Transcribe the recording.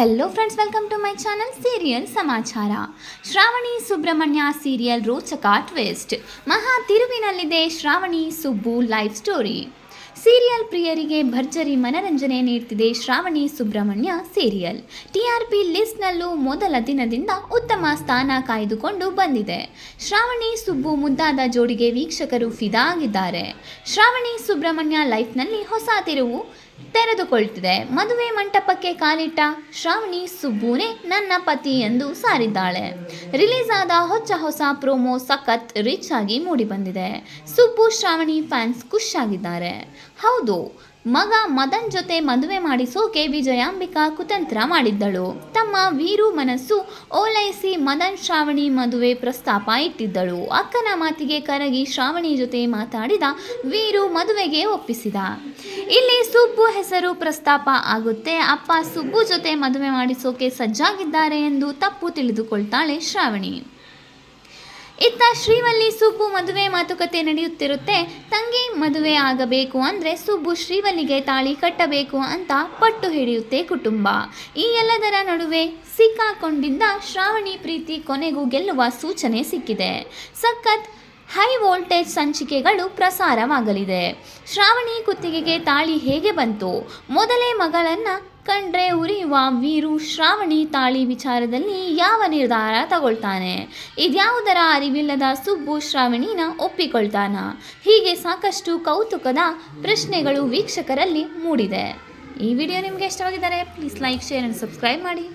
Hello friends welcome to my channel serial ಸಮಾಚಾರ Shravani Subrahmanya serial ರೋಚಕ twist ಮಹಾ ತಿರುವಿನಲ್ಲಿದೆ Shravani Subbu life story serial ಪ್ರಿಯರಿಗೆ ಭರ್ಜರಿ ಮನರಂಜನೆ ನೀಡ್ತಿದೆ ಶ್ರಾವಣಿ ಸುಬ್ರಹ್ಮಣ್ಯ ಸೀರಿಯಲ್ ಟಿಆರ್ಪಿ ಲಿಸ್ಟ್ನಲ್ಲೂ ಮೊದಲ ದಿನದಿಂದ ಉತ್ತಮ ಸ್ಥಾನ ಕಾಯ್ದುಕೊಂಡು ಬಂದಿದೆ ಶ್ರಾವಣಿ ಸುಬ್ಬು ಮುದ್ದಾದ ಜೋಡಿಗೆ ವೀಕ್ಷಕರು ಫಿದಾ ಆಗಿದ್ದಾರೆ ಶ್ರಾವಣಿ ಸುಬ್ರಹ್ಮಣ್ಯ ಲೈಫ್ನಲ್ಲಿ ಹೊಸ ತಿರುವು ತೆರೆದುಕೊಳ್ತಿದೆ. ಮದುವೆ ಮಂಟಪಕ್ಕೆ ಕಾಲಿಟ್ಟ ಶ್ರಾವಣಿ ಸುಬ್ಬೂನೆ ನನ್ನ ಪತಿ ಎಂದು ಸಾರಿದ್ದಾಳೆ. ರಿಲೀಸ್ ಆದ ಹೊಚ್ಚ ಹೊಸ ಪ್ರೋಮೋ ಸಖತ್ ರಿಚ್ ಆಗಿ ಮೂಡಿಬಂದಿದೆ. ಸುಬ್ಬು ಶ್ರಾವಣಿ ಫ್ಯಾನ್ಸ್ ಖುಷ್ ಆಗಿದ್ದಾರೆ ಹೌದು, ಮಗ ಮದನ್ ಜೊತೆ ಮದುವೆ ಮಾಡಿಸೋಕೆ ವಿಜಯಾಂಬಿಕಾ ಕುತಂತ್ರ ಮಾಡಿದ್ದಳು. ತಮ್ಮ ವೀರು ಮನಸ್ಸು ಓಲೈಸಿ ಮದನ್ ಶ್ರಾವಣಿ ಮದುವೆ ಪ್ರಸ್ತಾಪ ಇಟ್ಟಿದ್ದಳು. ಅಕ್ಕನ ಮಾತಿಗೆ ಕರಗಿ ಶ್ರಾವಣಿ ಜೊತೆ ಮಾತಾಡಿದ ವೀರು ಮದುವೆಗೆ ಒಪ್ಪಿಸಿದ. ಇಲ್ಲಿ ಸುಬ್ಬು ಹೆಸರು ಪ್ರಸ್ತಾಪ ಆಗುತ್ತೆ. ಅಪ್ಪ ಸುಬ್ಬು ಜೊತೆ ಮದುವೆ ಮಾಡಿಸೋಕೆ ಸಜ್ಜಾಗಿದ್ದಾರೆ ಎಂದು ತಪ್ಪು ತಿಳಿದುಕೊಳ್ತಾಳೆ ಶ್ರಾವಣಿ. ಇತ್ತ ಶ್ರೀವಲ್ಲಿ ಸುಬ್ಬು ಮದುವೆ ಮಾತುಕತೆ ನಡೆಯುತ್ತಿರುತ್ತೆ. ತಂಗಿ ಮದುವೆ ಆಗಬೇಕು ಅಂದರೆ ಸುಬ್ಬು ಶ್ರೀವಲ್ಲಿಗೆ ತಾಳಿ ಕಟ್ಟಬೇಕು ಅಂತ ಪಟ್ಟು ಹಿಡಿಯುತ್ತೆ ಕುಟುಂಬ. ಈ ಎಲ್ಲದರ ನಡುವೆ ಸಿಕ್ಕಾಕೊಂಡಿದ್ದ ಶ್ರಾವಣಿ ಪ್ರೀತಿ ಕೊನೆಗೂ ಗೆಲ್ಲುವ ಸೂಚನೆ ಸಿಕ್ಕಿದೆ. ಸಖತ್ ವೋಲ್ಟೇಜ್ ಸಂಚಿಕೆಗಳು ಪ್ರಸಾರವಾಗಲಿದೆ. ಶ್ರಾವಣಿ ಕುತ್ತಿಗೆಗೆ ತಾಳಿ ಹೇಗೆ ಬಂತು? ಮೊದಲೇ ಮಗಳನ್ನ ಕಂಡ್ರೆ ಉರಿಯುವ ವೀರು ಶ್ರಾವಣಿ ತಾಳಿ ವಿಚಾರದಲ್ಲಿ ಯಾವ ನಿರ್ಧಾರ ತಗೊಳ್ತಾನೆ? ಇದ್ಯಾವುದರ ಅರಿವಿಲ್ಲದ ಸುಬ್ಬು ಶ್ರಾವಣಿನ ಒಪ್ಪಿಕೊಳ್ತಾನ? ಹೀಗೆ ಸಾಕಷ್ಟು ಕೌತುಕದ ಪ್ರಶ್ನೆಗಳು ವೀಕ್ಷಕರಲ್ಲಿ ಮೂಡಿದೆ. ಈ ವಿಡಿಯೋ ನಿಮಗೆ ಇಷ್ಟವಾಗಿದ್ದಾರೆ please like, share and subscribe ಮಾಡಿ.